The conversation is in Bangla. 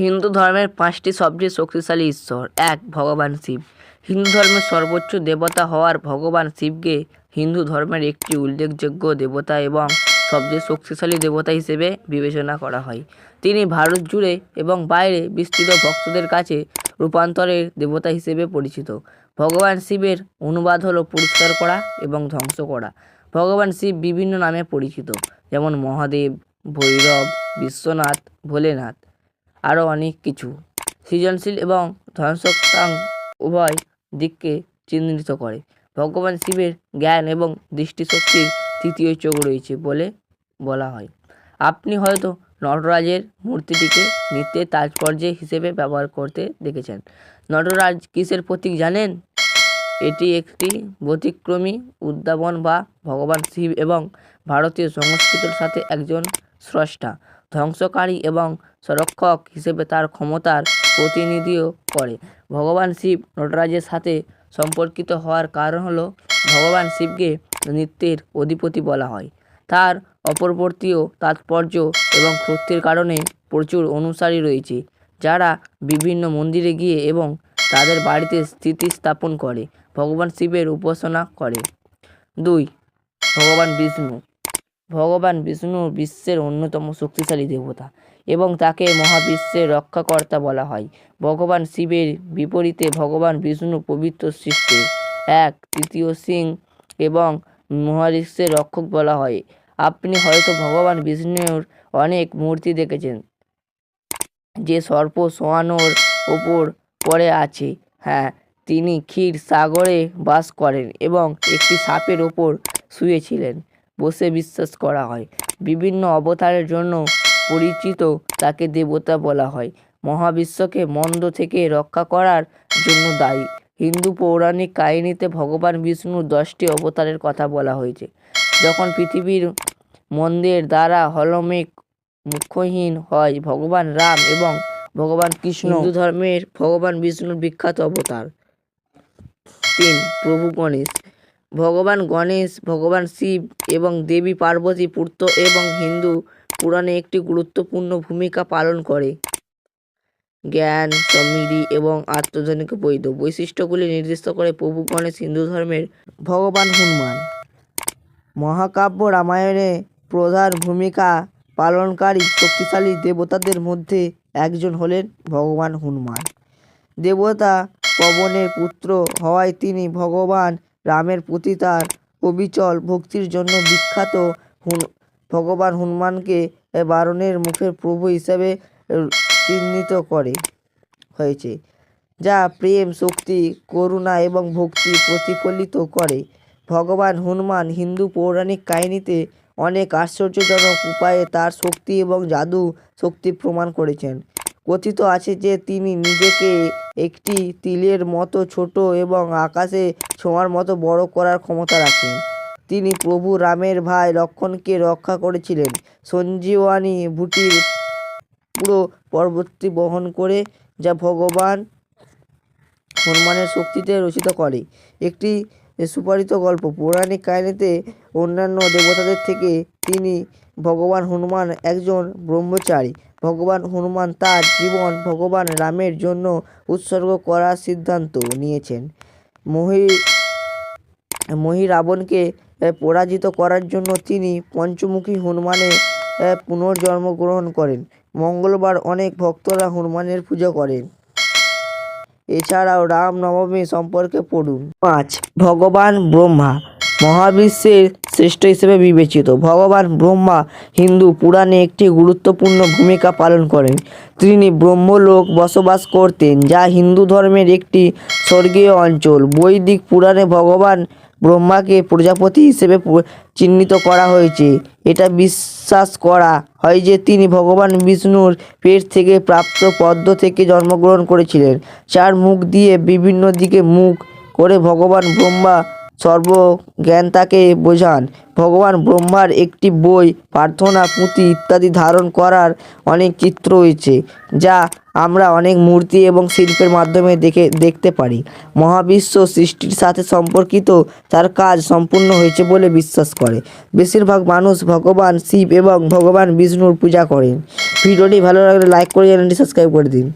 হিন্দু ধর্মের পাঁচটি সবচেয়ে শক্তিশালী ঈশ্বর। এক, ভগবান শিব। হিন্দু ধর্মের সর্বোচ্চ দেবতা হওয়ার ভগবান শিবকে হিন্দু ধর্মের একটি উল্লেখযোগ্য দেবতা এবং সবচেয়ে শক্তিশালী দেবতা হিসেবে বিবেচনা করা হয়। তিনি ভারত জুড়ে এবং বাইরে বিস্তৃত ভক্তদের কাছে রূপান্তরের দেবতা হিসেবে পরিচিত। ভগবান শিবের অনুবাদ হলো পরিষ্কার করা এবং ধ্বংস করা। ভগবান শিব বিভিন্ন নামে পরিচিত, যেমন মহাদেব, ভৈরব, বিশ্বনাথ, ভোলেনাথ। আরও অনেক কিছু। সৃজনশীল এবং ধ্বংসকাং উভয় দিককে চিহ্নিত করে। ভগবান শিবের জ্ঞান এবং দৃষ্টিশক্তির তৃতীয় চোখ রয়েছে বলে বলা হয়। আপনি হয়তো নটরাজের মূর্তিটিকে নৃত্যের তাৎপর্য হিসেবে ব্যবহার করতে দেখেছেন। নটরাজ কিসের প্রতীক জানেন? এটি একটি ব্যতিক্রমী উদ্যাপন বা ভগবান শিব এবং ভারতীয় সংস্কৃতির সাথে একজন স্রষ্টা। ধ্বংসকারী এবং সংরক্ষক হিসেবে তার ক্ষমতার প্রতিনিধিও করে। ভগবান শিব নটরাজের সাথে সম্পর্কিত হওয়ার কারণ হলো ভগবান শিবকে নৃত্যের অধিপতি বলা হয়। তার অপরবর্তীয় তাৎপর্য এবং ক্ষতির কারণে প্রচুর অনুসারী রয়েছে, যারা বিভিন্ন মন্দিরে গিয়ে এবং তাদের বাড়িতে স্থিতি স্থাপন করে। ভগবান শিবের উপাসনা করে। দুই, ভগবান বিষ্ণু। ভগবান বিষ্ণু বিশ্বের অন্যতম শক্তিশালী দেবতা এবং তাকে মহাবিশ্বের রক্ষাকর্তা বলা হয়। ভগবান শিবের বিপরীতে ভগবান বিষ্ণু পবিত্র সৃষ্টির এক, তৃতীয় সিং এবং মহাবিশ্বের রক্ষক বলা হয়। আপনি হয়তো ভগবান বিষ্ণুর অনেক মূর্তি দেখেছেন, যে সর্প সোয়ানোর ওপর পড়ে আছে। হ্যাঁ তিনি ক্ষীর সাগরে বাস করেন এবং একটি সাপের ওপর শুয়েছিলেন। বসে বিশ্বাস করা হয়। বিভিন্ন অবতারের জন্য পরিচিত তাকে দেবতা বলা হয়। মহাবিশ্বকে মন্দ থেকে রক্ষা করার জন্য দায়ী। হিন্দু পৌরাণিক কাহিনীতে ভগবান বিষ্ণুর দশটি অবতারের কথা বলা হয়েছে। যখন পৃথিবীর মন্দের দ্বারা হলমেক মুখ্যহীন হয়, ভগবান রাম এবং ভগবান কৃষ্ণ হিন্দু ধর্মের ভগবান বিষ্ণুর বিখ্যাত অবতার। তিন, প্রভু গণেশ। ভগবান গণেশ, ভগবান শিব এবং দেবী পার্বতী পুত্র এবং হিন্দু পুরাণে একটি গুরুত্বপূর্ণ ভূমিকা পালন করে। জ্ঞান, সমৃদ্ধি এবং আত্মজনিক বৈধ। বৈশিষ্ট্যগুলি নির্দিষ্ট করে প্রভু গণেশ হিন্দু ধর্মের ভগবান হনুমান। মহাকাব্য রামায়ণে প্রধান ভূমিকা পালনকারী শক্তিশালী দেবতাদের মধ্যে একজন হলেন ভগবান হনুমান। দেবতা পবনের পুত্র হওয়ায় তিনি ভগবান রামের প্রতি তার অবিচল ভক্তির জন্য বিখ্যাত হুন- ভগবান হনুমানকে বারণের মুখের প্রভু হিসাবে চিহ্নিত করে, হয়েছে, যা প্রেম, শক্তি, করুণা এবং ভক্তি প্রতিফলিত করে। ভগবান হনুমান হিন্দু পৌরাণিক কাহিনীতে অনেক আশ্চর্যজনক উপায়ে তার শক্তি এবং জাদু শক্তি প্রমাণ করেছেন। কথিত আছে যে তিনি নিজেকে একটি তিলের মতো ছোট এবং আকাশে ছোঁয়ার মতো বড় করার ক্ষমতা রাখেন। তিনি প্রভু রামের ভাই লক্ষণকে রক্ষা করেছিলেন। সঞ্জীবানী ভুটির পুরো পর্বতটি বহন করে, যা ভগবান হনুমানের শক্তিতে রচিত করে। একটি সুপারিত গল্প। পৌরাণিক কাহিনীতে অন্যান্য দেবতাদের থেকে তিনি ভগবান হনুমান একজন ব্রহ্মচারী। ভগবান হনুমান তার জীবন ভগবান রামের জন্য উৎসর্গ করার সিদ্ধান্ত নিয়েছেন। মহি রাবণকে পরাজিত করার জন্য তিনি পঞ্চমুখী হনুমানের আহ, পুনর্জন্ম গ্রহণ করেন। মঙ্গলবার অনেক ভক্তরা হনুমানের পুজো করেন। এছাড়াও রাম নবমী সম্পর্কে পড়ুন। পাঁচ ভগবান ব্রহ্মা। মহাবিশ্বের শ্রেষ্ঠ হিসেবে বিবেচিত। ভগবান ব্রহ্মা হিন্দু পুরাণে একটি গুরুত্বপূর্ণ ভূমিকা পালন করেন। তিনি ব্রহ্মলোক বসবাস করতেন, যা হিন্দু ধর্মের একটি স্বর্গীয় অঞ্চল। বৈদিক পুরাণে ভগবান ব্রহ্মাকে প্রজাপতি হিসেবে চিহ্নিত করা হয়েছে। এটা বিশ্বাস করা হয় যে তিনি ভগবান বিষ্ণুর পেট থেকে প্রাপ্ত পদ্ম থেকে জন্মগ্রহণ করেছিলেন। চার মুখ দিয়ে বিভিন্ন দিকে মুখ করে ভগবান ব্রহ্মা সর্বজ্ঞান তাকে বোঝান। ভগবান ব্রহ্মার একটি বই, প্রার্থনা, পুঁথি ইত্যাদি ধারণ করার অনেক চিত্র রয়েছে, যা আমরা অনেক মূর্তি এবং শিল্পের মাধ্যমে দেখে, দেখতে পারি। মহাবিশ্ব সৃষ্টির সাথে সম্পর্কিত তার কাজ সম্পূর্ণ হয়েছে বলে বিশ্বাস করে। বেশিরভাগ মানুষ ভগবান শিব এবং ভগবান বিষ্ণুর পূজা করেন। ভিডিওটি ভালো লাগলে লাইক করে চ্যানেলটি সাবস্ক্রাইব করে দিন।